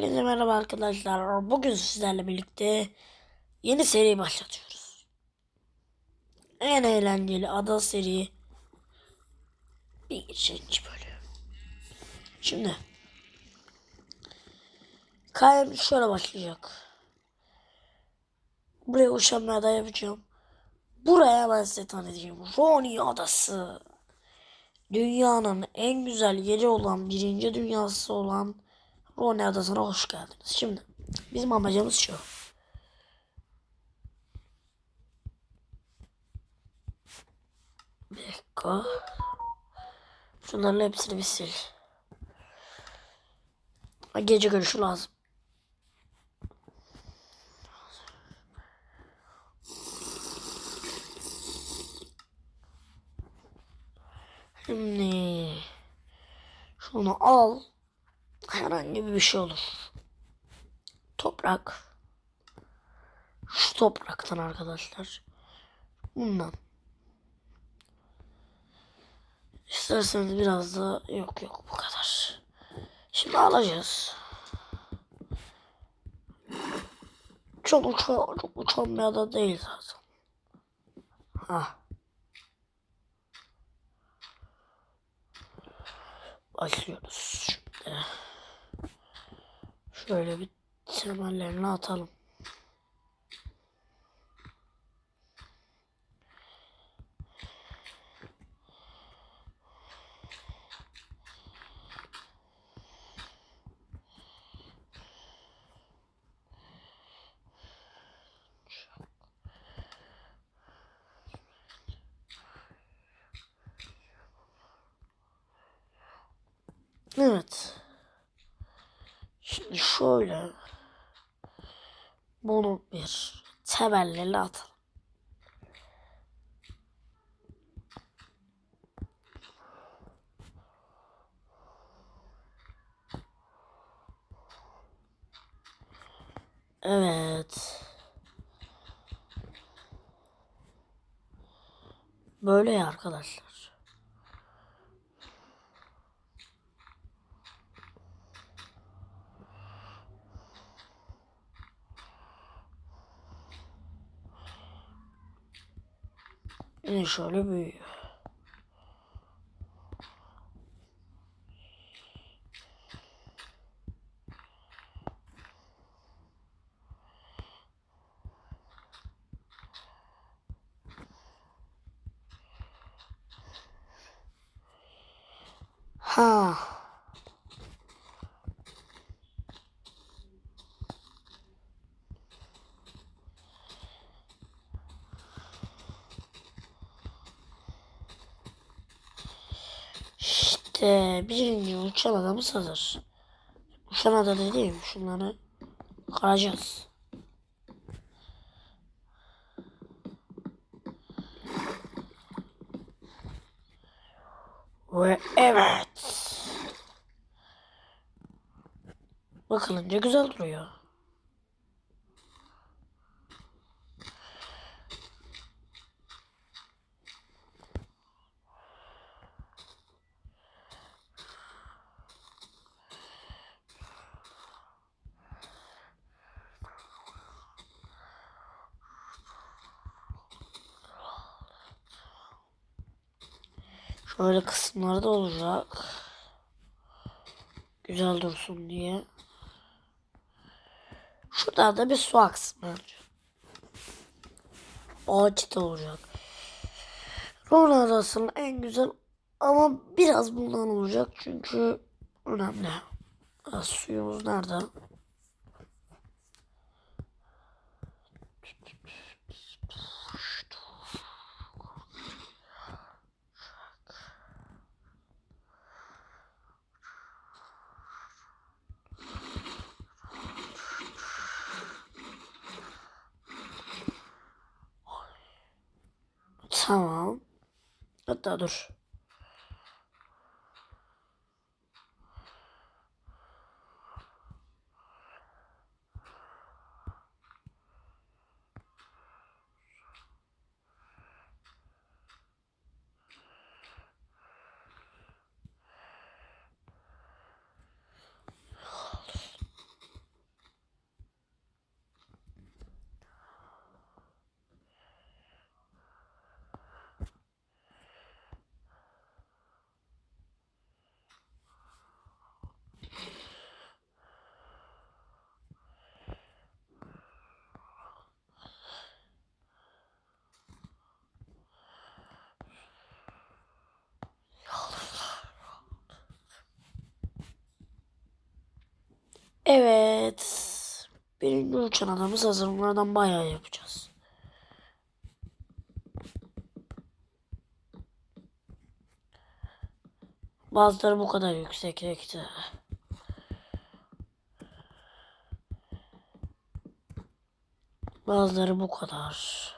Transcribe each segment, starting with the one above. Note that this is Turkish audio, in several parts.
Hepinize merhaba arkadaşlar. Bugün sizlerle birlikte yeni seri başlatıyoruz. En eğlenceli ada seri bir ikinci bölüm. Şimdi kayım şöyle başlayacak. Buraya uçan bir ada yapacağım. Buraya ben size tanıtayım. Roni Adası. Dünyanın en güzel yeri olan, birinci dünyası olan Roni Adası'na hoş geldiniz. Şimdi bizim amacımız şu. Bir dakika. Şunların hepsini bir sil. Gece görüşü lazım. Şimdi şunu al. Herhangi bir şey olur. Toprak. Şu topraktan arkadaşlar. Bundan. İsterseniz biraz da yok yok bu kadar. Şimdi alacağız. Çok uçan, çok uçan bir ada değil zaten. Ha. Başlıyoruz şimdi. Şöyle bir temellerini atalım. Evet. Şöyle bunu bir temelleri atalım. Evet. Böyle ya arkadaşlar. Yine şöyle büyüyor. Ha. İşte birinci uçan adamız hazır. Uçan ada dediğim şunları kıracağız. Ve evet. Bakılınca güzel duruyor. Şöyle kısımları da olacak. Güzel dursun diye. Şurada da bir su aksın bence. Ağaç da olacak. Ron Adası'nın en güzel ama biraz bundan olacak çünkü önemli. Ha, suyumuz nerede? Tamam. Hatta dur. Birinci uçan adamız hazır. Bunlardan bayağı yapacağız. Bazıları bu kadar yükseklikte. Bazıları bu kadar.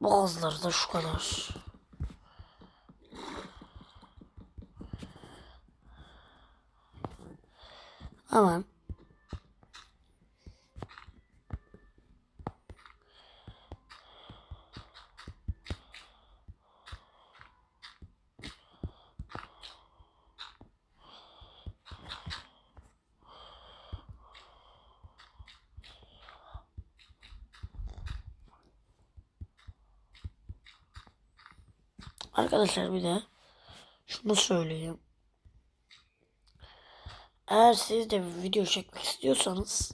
Bazıları da şu kadar. Hemen. Arkadaşlar bir de şunu söyleyeyim. Eğer siz de video çekmek istiyorsanız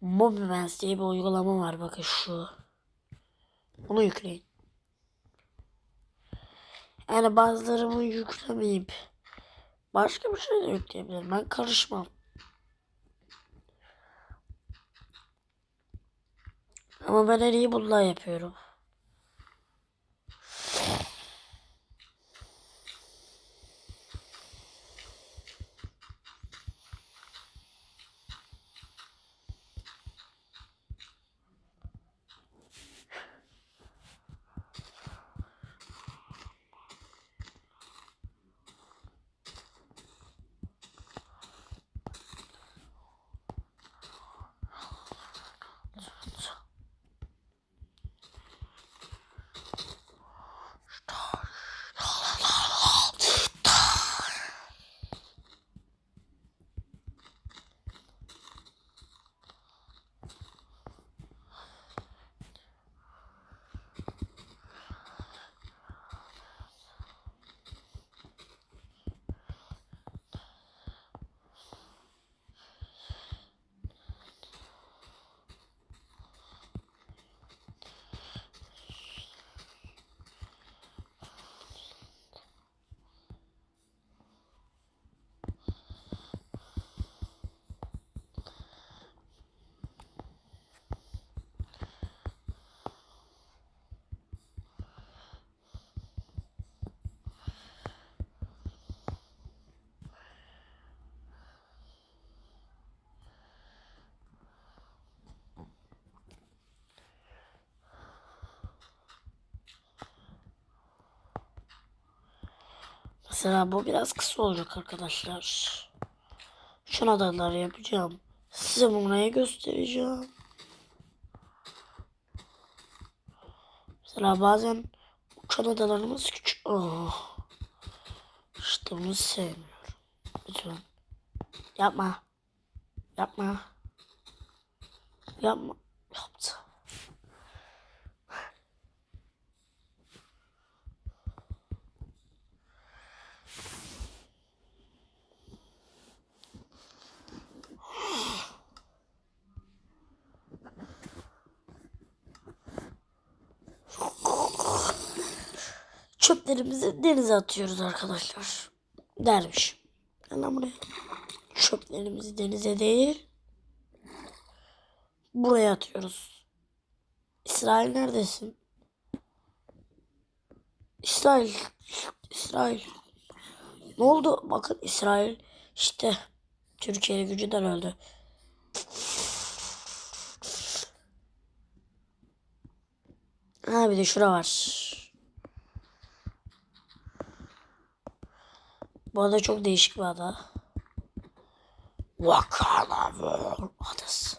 Mobimens diye bir uygulama var bakın şu. Bunu yükleyin. Yani bazıları bunu yüklemeyip başka bir şey de yükleyebilir. Ben karışmam. Ama ben en iyi bundan yapıyorum. Mesela bu biraz kısa olacak arkadaşlar. Şuna da yapacağım. Size burayı göstereceğim. Mesela bazen uçan adalarımız küçük. Oh. İşte bunu sevmiyorum. Lütfen. Yapma. Yapma. Yapma. Yaptı. Çöplerimizi denize atıyoruz arkadaşlar. Dermiş. Gel buraya. Çöplerimizi denize değil. Buraya atıyoruz. İsrail neredesin? İsrail. İsrail. Ne oldu? Bakın İsrail işte Türkiye gücünden öldü. Ha bir de şura var. Bu ada çok değişik bir ada. Wakala World adası.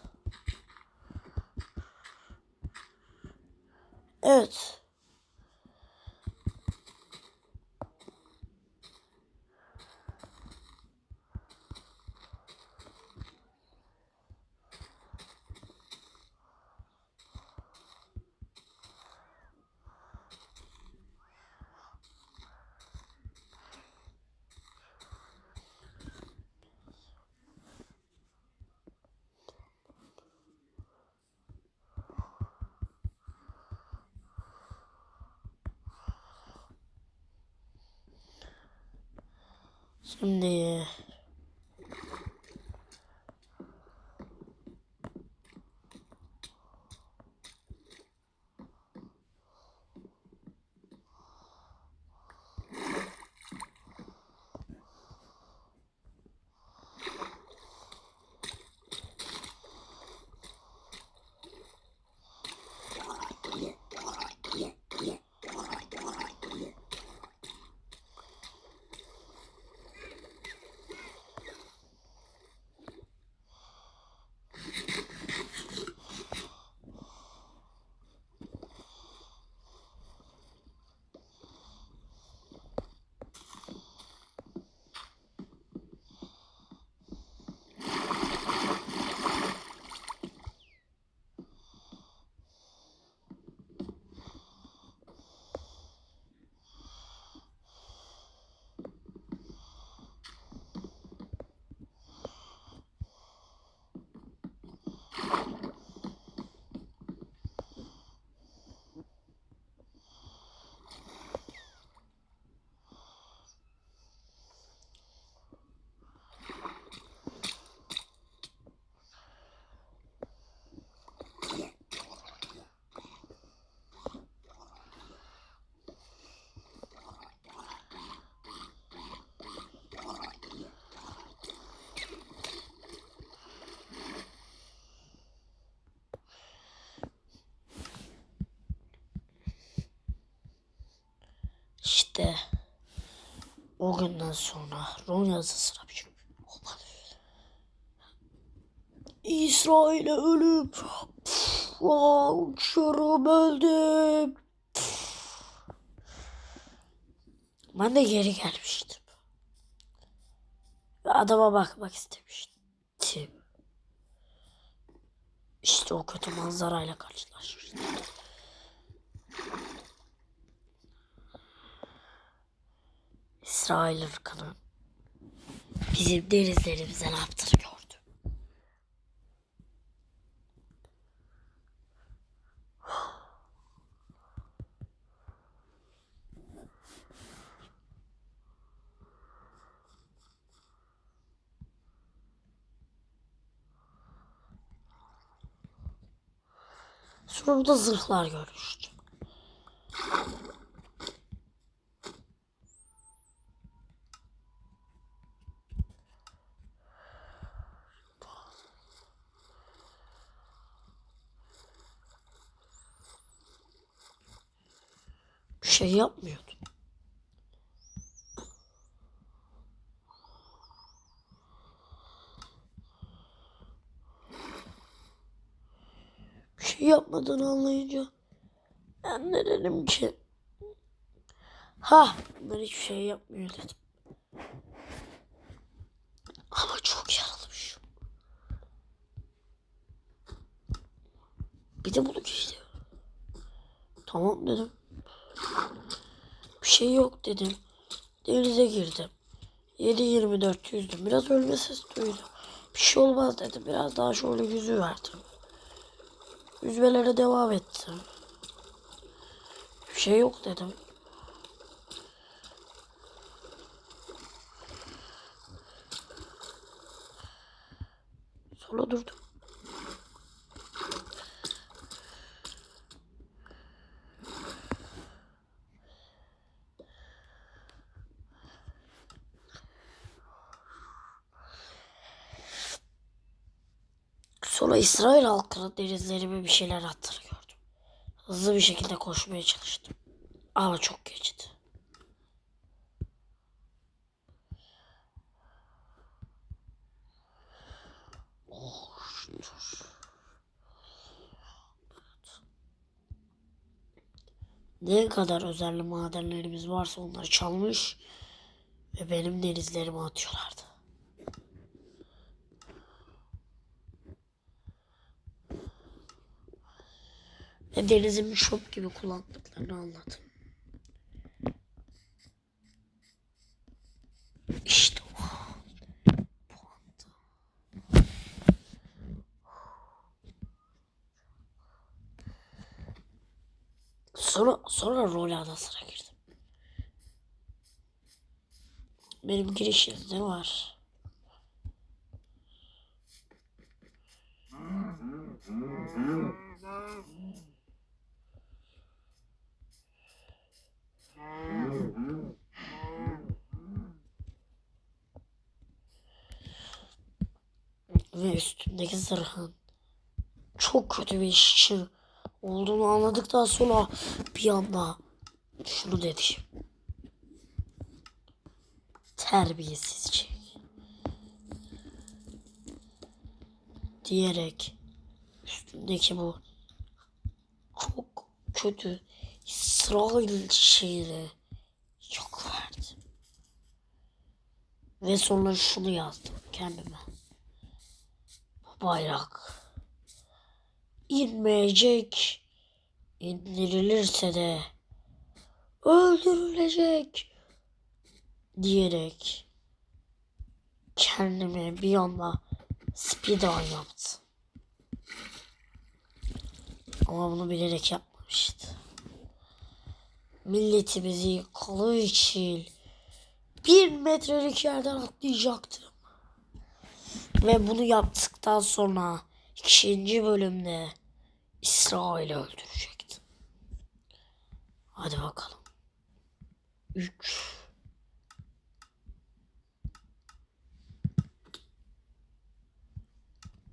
Evet. 你 işte o günden sonra Ronya'da sıra bir olmadı. İsrail'e Aa, uçuyorum öldüm. Ben de geri gelmiştim. Ve adama bakmak istemiştim. İşte o kötü manzarayla karşılaşmıştım. İsrail ırkının bizim denizlerimize ne yaptığını gördüm. Sonra zırhlar görmüştüm. Bir şey yapmıyordu. Bir şey yapmadığını anlayınca ben de dedim ki ha bunlar hiçbir şey yapmıyor dedim. Ama çok yaralamışım. Bir de bunu giydi. Tamam dedim. Şey yok dedim. Denize girdim. 7-24 yüzdüm. Biraz ölme ses duydum. Bir şey olmaz dedim. Biraz daha şöyle yüzü verdim. Yüzmelere devam ettim. Bir şey yok dedim. Sonra durdum. Sonra İsrail halkının denizlerime bir şeyler attığını gördüm. Hızlı bir şekilde koşmaya çalıştım. Ama çok geçti. Oh. Ne kadar özel madenlerimiz varsa onları çalmış ve benim denizlerime atıyorlardı. Ve denizimi şop gibi kullandıklarını anladım. İşte o. Sonra, sonra rol adasına girdim. Benim giriş izni var. Ve üstündeki zırhın çok kötü bir iş için olduğunu anladıktan sonra bir anda şunu dedi. Terbiyesizce. Diyerek üstündeki bu çok kötü İsrail şeyini yok verdi. Ve sonra şunu yazdım kendime. Bayrak inmeyecek. İndirilirse de öldürülecek diyerek kendime bir anda speedrun yaptım. Ama bunu bilerek yapmamıştı. Milletimizi yıkalı için bir metrelik yerden atlayacaktım. Ve bunu yaptıktan sonra ikinci bölümde İsrail'i öldürecektim. Hadi bakalım. 3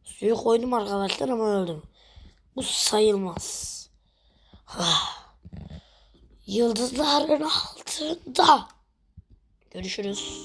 Suyu koydum arkadaşlar ama öldüm. Bu sayılmaz. Ah. Yıldızların altında. Görüşürüz.